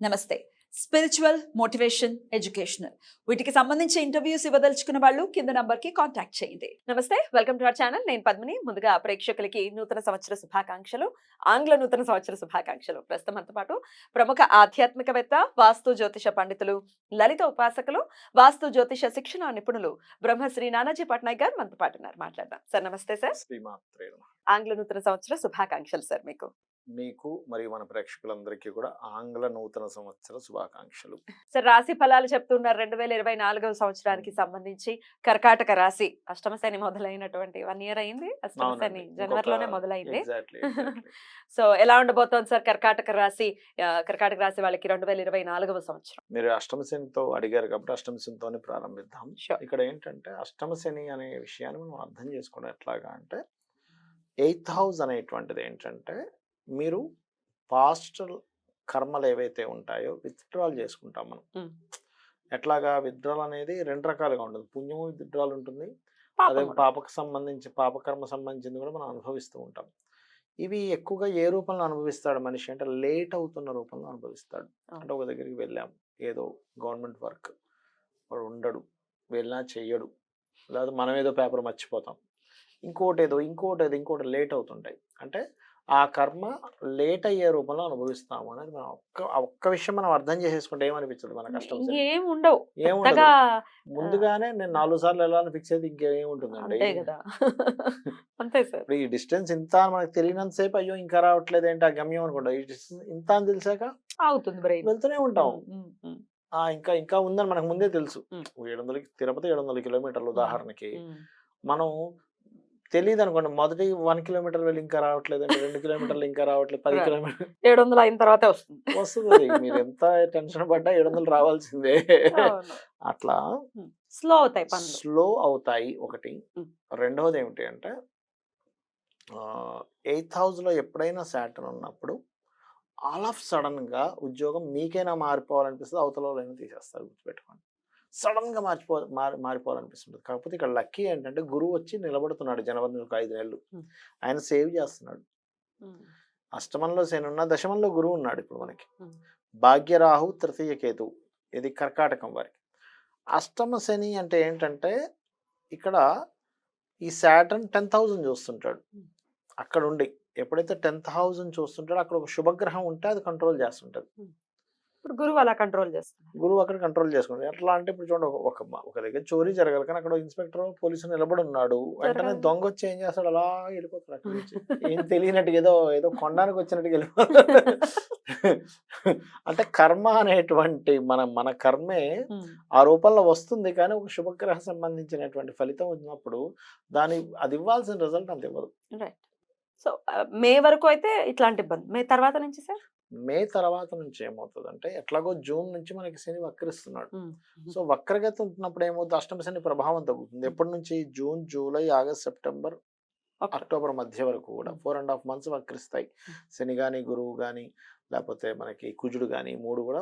నమస్తే. Spiritual motivation educational వీటికి సంబంధించి ఇంటర్వ్యూస్ ఇవ్వదలుచుకున్న వాళ్ళు కింద నంబర్కి కాంటాక్ట్ చేయండి. నమస్తే వెల్కమ్ టు అవర్ ఛానల్ నేను పద్మిని. ముందుగా ప్రేక్షకులకి నూతన సంవత్సర శుభాకాంక్షలు ఆంగ్ల నూతన సంవత్సర శుభాకాంక్షలు. ప్రస్తుతం మనతో పాటు ప్రముఖ ఆధ్యాత్మికవేత్త వాస్తు జ్యోతిష పండితులు లలిత ఉపాసకులు వాస్తు జ్యోతిష శిక్షణ నిపుణులు బ్రహ్మశ్రీ నానాజీ పట్నాయక్ గారు మనతో పాటు ఉన్నారు. మాట్లాడదాం. సార్ నమస్తే సార్. ఆంగ్ల నూతన సంవత్సర శుభాకాంక్షలు సార్ మీకు. మీకు మరియు మన ప్రేక్షకులందరికీ కూడా ఆంగ్ల నూతన సంవత్సర శుభాకాంక్షలు. సార్ రాశి ఫలాలు చెప్తున్నారు. రెండు వేల ఇరవై నాలుగవ సంవత్సరానికి సంబంధించి కర్కాటక రాశి అష్టమ శని మొదలైనటువంటి వన్ ఇయర్ అయింది. అష్టమ శని. జనవరిలోనే మొదలైంది. సో ఎలా ఉండబోతోంది సార్ కర్కాటక రాశి? కర్కాటక రాశి వాళ్ళకి రెండు వేల ఇరవై నాలుగవ సంవత్సరం. మీరు అష్టమ శనితో అడిగారు కాబట్టి అష్టమ శనితోనే ప్రారంభిద్దాం. ఇక్కడ ఏంటంటే అష్టమ శని అనే విషయాన్ని మనం అర్థం చేసుకోవడం ఎట్లాగా అంటే ఎయిత్ హౌస్ అనేటువంటిది ఏంటంటే మీరు పాస్ట్ కర్మలు ఏవైతే ఉంటాయో విత్డ్రాల్ చేసుకుంటాం మనం. ఎట్లాగా? విత్డ్రాల్ అనేది రెండు రకాలుగా ఉంటుంది పుణ్యము విత్డ్రాల్ ఉంటుంది. అదే. పాపకు సంబంధించి పాపకర్మ సంబంధించింది కూడా మనం అనుభవిస్తూ ఉంటాం. ఇవి ఎక్కువగా ఏ రూపంలో అనుభవిస్తాడు మనిషి? అంటే లేట్ అవుతున్న రూపంలో అనుభవిస్తాడు. అంటే ఒక దగ్గరికి వెళ్ళాం. ఏదో గవర్నమెంట్ వర్క్. వాడు ఉండడు. వెళ్ళినా చెయ్యడు. లేదా మనం ఏదో పేపర్ మర్చిపోతాం. ఇంకోటి ఏదో ఇంకోటి ఏదో ఇంకోటి లేట్ అవుతుంటాయి. అంటే ఆ కర్మ లేట్ అయ్యే రూపంలో అనుభవిస్తాము అనేది మనం ఒక్క ఒక్క విషయం మనం అర్థం చేసేసుకుంటే ఏమనిపించదు మన కష్టం ఉండవు ఏముండదు. ముందుగానే నేను నాలుగు సార్లు వెళ్ళాలని ఫిక్స్ అయితే ఇంకేముంటుందండి? అంతే సార్. ఇప్పుడు ఈ డిస్టెన్స్ ఇంత మనకు తెలియనంత సేపు అయ్యో ఇంకా రావట్లేదు ఏంటి ఆ గమ్యం అనుకుంటా. ఈ distance ఇంత అని తెలిసాక అవుతుంది వెళ్తూనే ఉంటాం. ఆ ఇంకా ఇంకా ఉందని మనకు ముందే తెలుసు. ఏడు వందల తిరుపతి ఏడు వందల కిలోమీటర్లు ఉదాహరణకి మనం తెలియదు అనుకోండి మొదటి వన్ కిలోమీటర్ వెళ్ళి ఇంకా రావట్లేదు అంటే రెండు కిలోమీటర్లు ఇంకా రావట్లేదు. పది. కిలోమీటర్ ఏడు వందలు అయిన తర్వాతే వస్తుంది. వస్తుంది మీరు ఎంత టెన్షన్ పడ్డా ఏడు వందలు రావాల్సిందే అట్లా స్లో అవుతాయి స్లో అవుతాయి ఒకటి. రెండవది ఏమిటి అంటే ఎయిత్ హౌస్లో ఎప్పుడైనా శాటన్ ఉన్నప్పుడు ఆల్ ఆఫ్ సడన్గా ఉద్యోగం మీకైనా మారిపోవాలనిపిస్తుంది అవతల తీసేస్తారు గుర్తుపెట్టుకోండి. సడన్గా మార్చిపో మారి మారిపోవాలనిపిస్తుంది కాకపోతే ఇక్కడ లక్కీ ఏంటంటే గురువు వచ్చి నిలబడుతున్నాడు జనవరి ఒక ఐదు నెలలు. ఆయన సేవ్ చేస్తున్నాడు. అష్టమంలో శని ఉన్న దశమంలో గురువు ఉన్నాడు ఇప్పుడు మనకి. భాగ్యరాహు తృతీయ కేతు. ఇది కర్కాటకం వారికి. అష్టమ శని అంటే ఏంటంటే ఇక్కడ ఈ శాటర్న్ టెన్త్ హౌస్ని చూస్తుంటాడు. అక్కడ ఉండి ఎప్పుడైతే టెన్త్ హౌస్ని చూస్తుంటాడో అక్కడ ఒక శుభగ్రహం ఉంటే అది కంట్రోల్ చేస్తుంటది ఇప్పుడు గురువు అలా కంట్రోల్ చేస్తున్నారు గురువు అక్కడ కంట్రోల్ చేసుకుంటాడు. ఎట్లా అంటే ఇప్పుడు చూడండి ఒక- ఒక దగ్గర చోరీ జరగాలి కానీ అక్కడ ఇన్స్పెక్టర్ పోలీసు నిలబడి ఉన్నాడు. వెంటనే. దొంగ వచ్చి ఏం చేస్తాడు? అలా వెళ్ళిపోతాడు అక్కడి ఏం తెలియనట్టుగా ఏదో ఏదో కొండానికి వచ్చినట్టుగా వెళ్ళిపోతాడు. అంటే కర్మ అనేటువంటి మన మన కర్మే ఆ రూపంలో వస్తుంది కానీ ఒక శుభగ్రహ సంబంధించినటువంటి ఫలితం వచ్చినప్పుడు దాని అది ఇవ్వాల్సిన రిజల్ట్ అంత ఇవ్వదు. రైట్ సో మే వరకు అయితే ఇట్లాంటి ఇబ్బంది. మే తర్వాత నుంచి సార్? మే తర్వాత నుంచి ఏమవుతుంది అంటే ఎట్లాగో జూన్ నుంచి మనకి శని వక్రిస్తున్నాడు. సో వక్రగతి ఉంటున్నప్పుడు ఏమవుతుంది అష్టమ శని ప్రభావం తగ్గుతుంది. ఎప్పటి నుంచి? June July August September October మధ్య వరకు కూడా ఫోర్ అండ్ హాఫ్ మంత్స్ వక్రిస్తాయి. శని కానీ గురువు కానీ లేకపోతే మనకి కుజుడు కానీ మూడు కూడా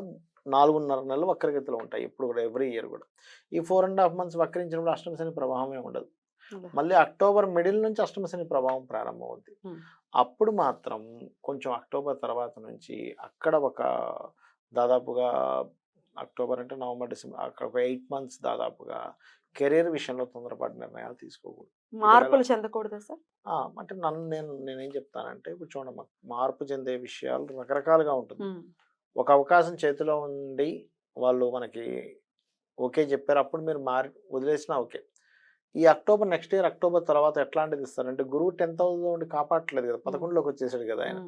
నాలుగున్నర నెలలు వక్రగతిలో ఉంటాయి. ఎప్పుడు కూడా ఎవ్రీ ఇయర్ కూడా. ఈ ఫోర్ అండ్ హాఫ్ మంత్స్ వక్రించినప్పుడు అష్టమ శని ప్రభావమే ఉండదు మళ్ళీ అక్టోబర్ మిడిల్ నుంచి అష్టమ శని ప్రభావం ప్రారంభమవుద్ది. అప్పుడు మాత్రం కొంచెం అక్టోబర్ తర్వాత నుంచి అక్కడ ఒక దాదాపుగా అక్టోబర్ అంటే నవంబర్ డిసెంబర్ అక్కడ ఒక ఎయిట్ మంత్స్ దాదాపుగా కెరీర్ విషయంలో తొందరపాటు నిర్ణయాలు తీసుకోకూడదు. మార్పులు చెందకూడదా సార్? అంటే నన్ను నేను నేనేం చెప్తానంటే ఇప్పుడు చూడండి మార్పు చెందే విషయాలు రకరకాలుగా ఉంటుంది. ఒక అవకాశం చేతిలో ఉండి వాళ్ళు మనకి ఓకే చెప్పారు అప్పుడు మీరు మారి వదిలేసినా ఓకే. ఈ అక్టోబర్ నెక్స్ట్ ఇయర్ అక్టోబర్ తర్వాత ఎట్లాంటిది ఇస్తారంటే గురువు టెన్త్ హౌస్ ఉండి కాపాడట్లేదు కదా పదకొండులోకి వచ్చేసాడు కదా ఆయన.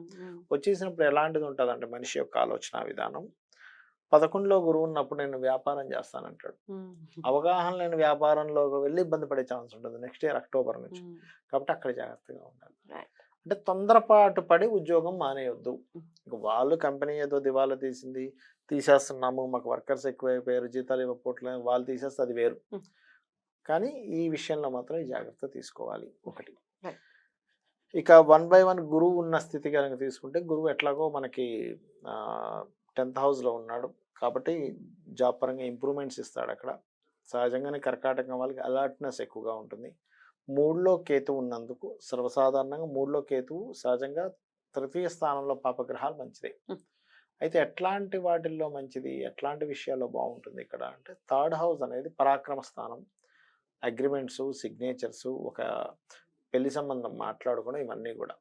వచ్చేసినప్పుడు ఎలాంటిది ఉంటుంది అంటే మనిషి యొక్క ఆలోచన విధానం? పదకొండులో గురువు ఉన్నప్పుడు నేను వ్యాపారం చేస్తానంటాడు. అవగాహన లేని వ్యాపారంలోకి వెళ్ళి ఇబ్బంది పడే ఛాన్స్ ఉంటుంది నెక్స్ట్ ఇయర్ అక్టోబర్ నుంచి. కాబట్టి అక్కడ జాగ్రత్తగా ఉండాలి. అంటే తొందరపాటు పడి ఉద్యోగం మానేయొద్దు. వాళ్ళు కంపెనీ ఏదో దివాలా తీసింది తీసేస్తున్నాము మాకు వర్కర్స్ ఎక్కువైపోయారు జీతాలు ఇవ్వకపోవట్లేదు వాళ్ళు తీసేస్తే అది వేరు. కానీ ఈ విషయంలో మాత్రం జాగ్రత్త తీసుకోవాలి ఒకటి. ఇక వన్ బై వన్ గురువు ఉన్న స్థితి కనుక తీసుకుంటే గురువు ఎట్లాగో మనకి టెన్త్ హౌస్లో ఉన్నాడు. కాబట్టి జాబ్ పరంగా ఇంప్రూవ్మెంట్స్ ఇస్తాడు అక్కడ. సహజంగానే కర్కాటకం వాళ్ళకి అలర్ట్నెస్ ఎక్కువగా ఉంటుంది. మూడులో కేతు ఉన్నందుకు సర్వసాధారణంగా మూడులో కేతువు సహజంగా తృతీయ స్థానంలో పాపగ్రహాలు మంచిదే. అయితే ఎట్లాంటి వాటిల్లో మంచిది? ఎట్లాంటి విషయాల్లో బాగుంటుంది ఇక్కడ? అంటే థర్డ్ హౌస్ అనేది పరాక్రమ స్థానం. అగ్రిమెంట్స్ సిగ్నేచర్స్ ఒక పెళ్ళి సంబంధం మాట్లాడుకోవడం ఇవన్నీ కూడా.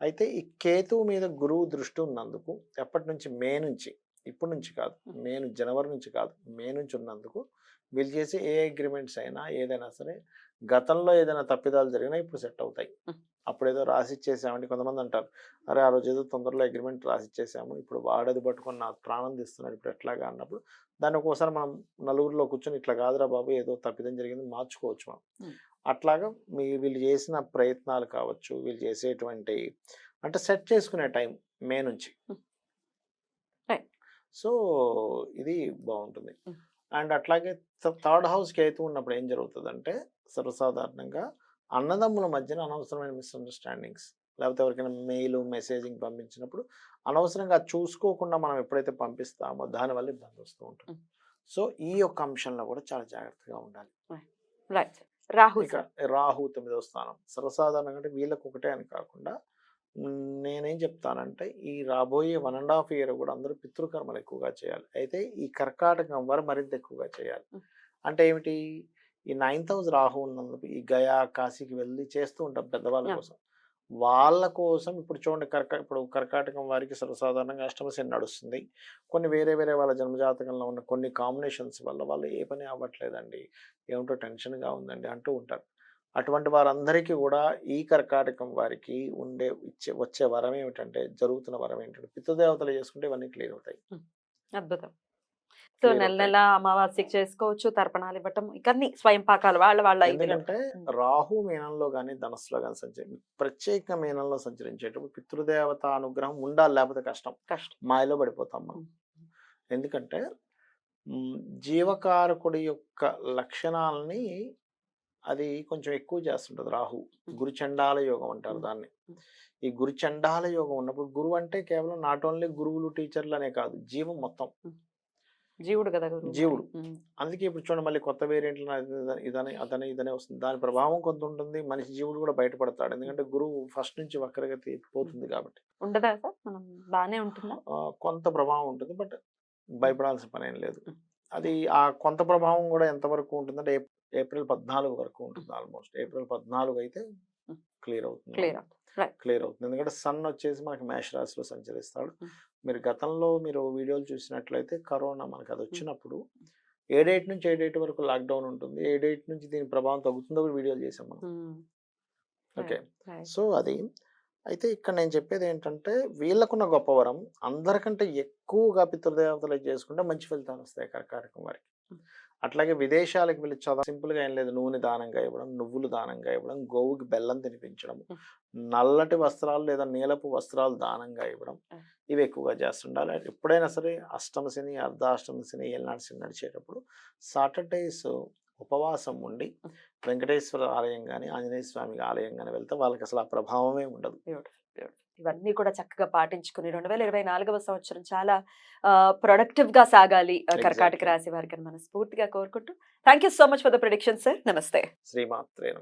అయితే ఈ కేతువు మీద గురువు దృష్టి ఉన్నందుకు ఎప్పటి నుంచి? మే నుంచి. ఇప్పటి నుంచి కాదు. మే జనవరి నుంచి కాదు. మే నుంచి ఉన్నందుకు వీళ్ళు చేసే ఏ అగ్రిమెంట్స్ అయినా ఏదైనా సరే గతంలో ఏదైనా తప్పిదాలు జరిగినా ఇప్పుడు సెట్ అవుతాయి. అప్పుడు ఏదో రాసి ఇచ్చేసామండి కొంతమంది అంటారు అరే ఆ రోజు ఏదో తొందరలో అగ్రిమెంట్ రాసి ఇచ్చేసాము ఇప్పుడు వాడది పట్టుకొని నాకు ప్రాణం తీస్తున్నాడు ఇప్పుడు ఎట్లాగా? అన్నప్పుడు దాన్ని ఒక్కోసారి మనం నలుగురిలో కూర్చొని ఇట్లా కాదురా బాబు ఏదో తప్పిదం జరిగింది మార్చుకోవచ్చు మనం. అట్లాగా మీ వీళ్ళు చేసిన ప్రయత్నాలు కావచ్చు వీళ్ళు చేసేటువంటి అంటే సెట్ చేసుకునే టైం మే నుంచి. సో ఇది బాగుంటుంది. అండ్ అట్లాగే థర్డ్ హౌస్ కేతు ఉన్నప్పుడు ఏం జరుగుతుందంటే సర్వసాధారణంగా అన్నదమ్ముల మధ్యన అనవసరమైన మిస్అండర్స్టాండింగ్స్ లేకపోతే ఎవరికైనా మెయిల్ మెసేజింగ్ పంపించినప్పుడు అనవసరంగా చూసుకోకుండా మనం ఎప్పుడైతే పంపిస్తామో దానివల్ల ఇబ్బంది వస్తూ ఉంటుంది. సో ఈ యొక్క అంశంలో కూడా చాలా జాగ్రత్తగా ఉండాలి. రైట్ రాహుల్ ఇక రాహు తొమ్మిదవ స్థానం. సర్వసాధారణంగా అంటే వీళ్ళకి ఒకటే అని కాకుండా నేనేం చెప్తానంటే ఈ రాబోయే వన్ అండ్ హాఫ్ ఇయర్ కూడా అందరూ పితృకర్మలు ఎక్కువగా చేయాలి. అయితే ఈ కర్కాటకం వారు మరింత ఎక్కువగా చేయాలి. అంటే ఏమిటి? ఈ నైన్త్ హౌస్ రాహు ఉన్నందుకు ఈ గయా కాశీకి వెళ్ళి చేస్తూ ఉంటాం పెద్దవాళ్ళ. కోసం. వాళ్ళ కోసం ఇప్పుడు చూడండి కర్క ఇప్పుడు కర్కాటకం వారికి సర్వసాధారణంగా అష్టమ శని నడుస్తుంది. కొన్ని వేరే వేరే వాళ్ళ జన్మజాతకంలో ఉన్న కొన్ని కాంబినేషన్స్ వల్ల వాళ్ళు ఏ పని అవ్వట్లేదండి. ఏమిటో టెన్షన్గా ఉందండి అంటూ ఉంటారు. అటువంటి వారందరికీ కూడా ఈ కర్కాటకం వారికి ఉండే ఇచ్చే వచ్చే వరం ఏమిటంటే జరుగుతున్న వరం ఏంటంటే పితృదేవతలు చేసుకుంటే ఇవన్నీ క్లియర్ అవుతాయి. అద్భుతం. సో నెల. నెల అమావాస్యకి చేసుకోవచ్చు తర్పణాలు ఇవ్వటం ఇకన్నీ స్వయం పాకాలు వాళ్ళ వాళ్ళ. ఎందుకంటే. రాహు మీనంలో కానీ ధనస్సులో కానీ సంచరి ప్రత్యేక మీనంలో సంచరించేటప్పుడు పితృదేవత అనుగ్రహం ఉండాలి లేకపోతే కష్టం కష్టం మాయలో పడిపోతాం మనం. ఎందుకంటే జీవకారకుడి యొక్క లక్షణాలని అది కొంచెం ఎక్కువ చేస్తుంటది రాహు గురుచండాల యోగం అంటారు. దాన్ని. ఈ గురుచండాల యోగం ఉన్నప్పుడు గురువు అంటే కేవలం నాట్ ఓన్లీ గురువులు టీచర్లు అనే కాదు జీవం మొత్తం జీవుడు కదా జీవుడు. అందుకే ఇప్పుడు చూడండి మళ్ళీ కొత్త వేరియంట్లు ఇదని అతని ఇదనే వస్తుంది. దాని ప్రభావం కొంత ఉంటుంది మనిషి జీవుడు కూడా బయటపడతాడు. ఎందుకంటే గురువు ఫస్ట్ నుంచి వక్రగతి పోతుంది కాబట్టి. ఉండదా సార్? మనం బానే ఉంటుందా? కొంత ప్రభావం ఉంటుంది బట్ భయపడాల్సిన పని ఏం లేదు. అది ఆ కొంత ప్రభావం కూడా ఎంతవరకు ఉంటుందంటే ఏప్- ఏప్రిల్ పద్నాలుగు వరకు ఉంటుంది ఆల్మోస్ట్. ఏప్రిల్ పద్నాలుగు అయితే. క్లియర్ అవుతుంది క్లియర్ క్లియర్ అవుతుంది. ఎందుకంటే సన్ వచ్చేసి మనకి మేష రాశిలో సంచరిస్తాడు. మీరు గతంలో మీరు వీడియోలు చూసినట్లయితే కరోనా మనకి అది వచ్చినప్పుడు ఏ డేట్ నుంచి ఏ డేట్ వరకు లాక్డౌన్ ఉంటుంది ఏ డేట్ నుంచి దీని ప్రభావం తగ్గుతుందో కూడా వీడియోలు చేసాం మనం. ఓకే. సో అది అయితే ఇక్కడ నేను చెప్పేది ఏంటంటే వీళ్ళకున్న గొప్ప వరం అందరికంటే ఎక్కువగా పితృదేవతలు చేసుకుంటే మంచి ఫలితాలు వస్తాయి కర్కాటకం వారికి. అట్లాగే విదేశాలకు వెళ్ళి చాలా సింపుల్గా ఏం లేదు నూనె దానంగా ఇవ్వడం నువ్వులు దానంగా ఇవ్వడం గోవుకి బెల్లం తినిపించడం. నల్లటి వస్త్రాలు లేదా నీలపు వస్త్రాలు దానంగా ఇవ్వడం. ఇవి ఎక్కువగా చేస్తుండాలి ఎప్పుడైనా సరే అష్టమ శని అర్ధాష్టమ శని ఏళ్ళనాడు శని నడిచేటప్పుడు సాటర్డేస్ ఉపవాసం ఉండి. వెంకటేశ్వర ఆలయం కానీ ఆంజనేయ స్వామి ఆలయం కానీ వెళ్తే వాళ్ళకి అసలు ఆ ప్రభావమే ఉండదు ఇవన్నీ కూడా చక్కగా పాటించుకుని రెండు వేల ఇరవై నాలుగవ సంవత్సరం చాలా ప్రొడక్టివ్గా సాగాలి కర్కాటక. రాశి వారికి మనస్ఫూర్తిగా కోరుకుంటూ thank you so much for the prediction sir. నమస్తే. శ్రీమాత్రే